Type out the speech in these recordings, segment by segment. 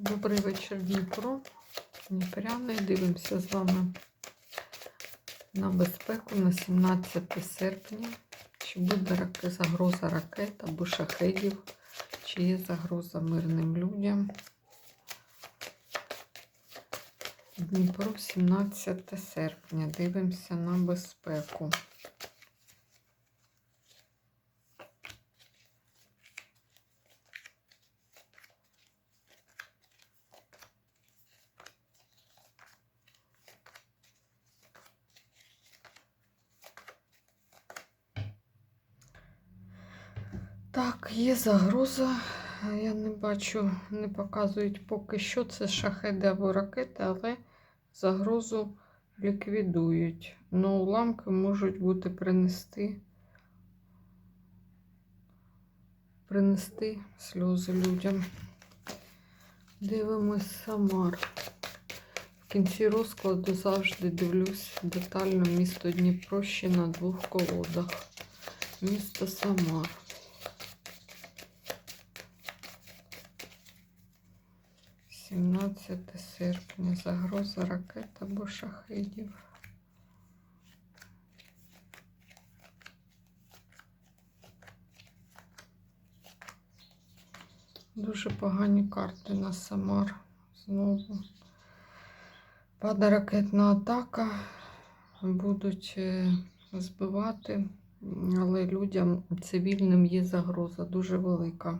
Добрий вечір, Дніпро. Дніпряни. Дивимося з вами на безпеку на 17 серпня. Чи буде загроза ракет або шахедів, чи є загроза мирним людям. Дніпро, 17 серпня. Дивимося на безпеку. Так, є загроза. Я не бачу, не показують поки що це шахеди або ракети, але загрозу ліквідують. Ну, уламки можуть бути принести, принести сльози людям. Дивимось Самар. В кінці розкладу завжди дивлюсь детально місто Дніпро ще на двох колодах. Місто Самар. Сімнадцяте серпня. Загроза ракет або шахедів. Дуже погані карти на Самар. Знову. Падає ракетна атака. Будуть е, збивати, але людям цивільним є загроза дуже велика.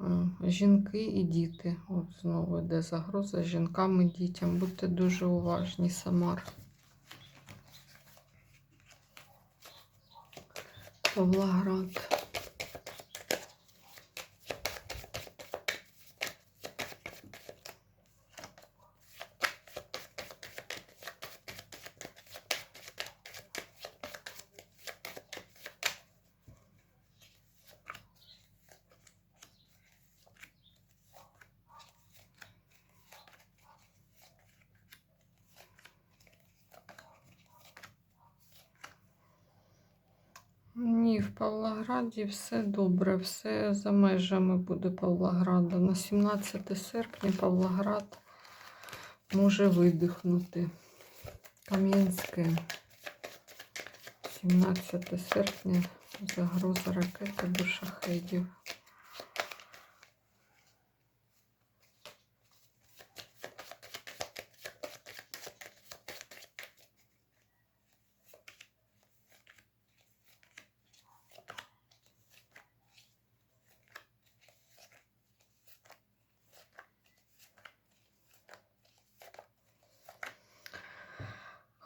Е, Жінки і діти. От знову йде загроза жінкам і дітям. Будьте дуже уважні, Самар. Павлоград. Ні, в Павлограді все добре, все за межами буде Павлограда. На 17 серпня Павлоград може видихнути. Кам'янське. 17 серпня загроза ракети до шахедів.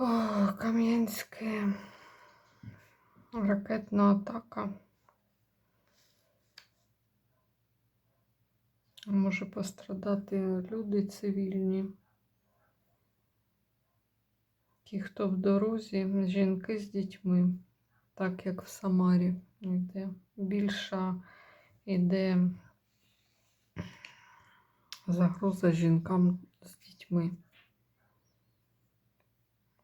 О, Кам'янське. Ракетна атака. Може пострадати люди цивільні. Ті, хто в дорозі, жінки з дітьми, так як в Самарі йде. Більша йде загроза жінкам з дітьми.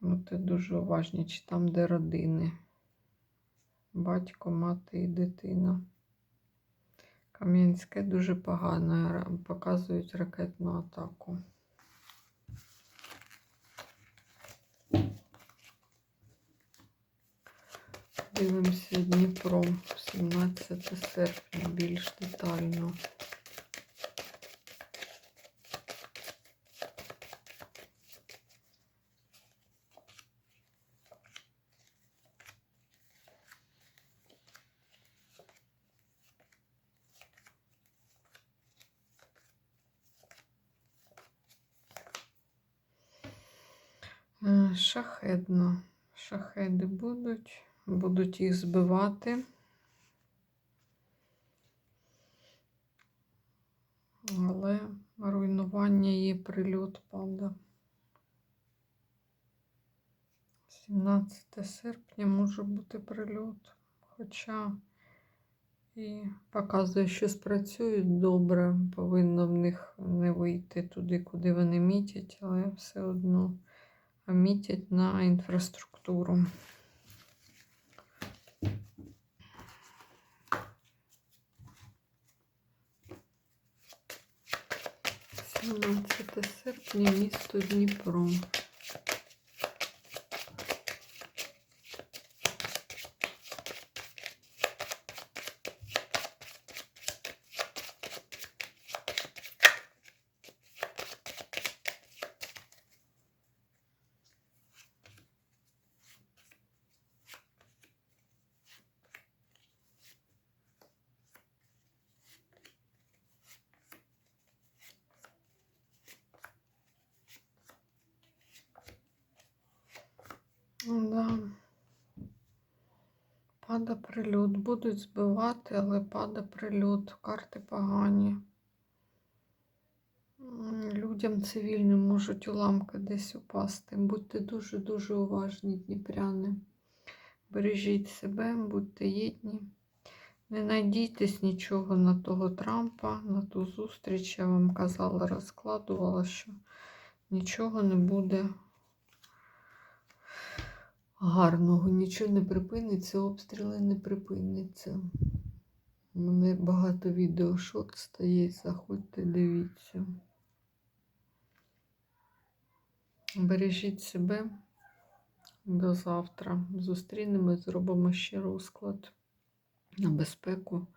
Будьте дуже уважні, чи там, де родини. Батько, мати і дитина. Кам'янське дуже погано. Показують ракетну атаку. Дивимося Дніпро 17 серпня більш детально. Шахедно. Шахеди будуть, будуть їх збивати. Але руйнування є прильот пада. 17 серпня може бути прильот. Хоча і показує, що спрацюють добре, повинно в них не вийти туди, куди вони мітять, але все одно мітять на інфраструктуру. 17 серпня, місто Дніпро. Пада прильот. Будуть збивати, але пада прильот. Карти погані. Людям цивільним можуть уламки десь упасти. Будьте дуже-дуже уважні, дніпряни. Бережіть себе, будьте єдні. Не надійтесь нічого на того Трампа, на ту зустріч. Я вам казала, розкладувала, що нічого не буде гарного, нічого не припиниться, обстріли не припиняться. У мене багато відео шорт стає, заходьте, дивіться. Бережіть себе до завтра. Зустрінемось, зробимо ще розклад на безпеку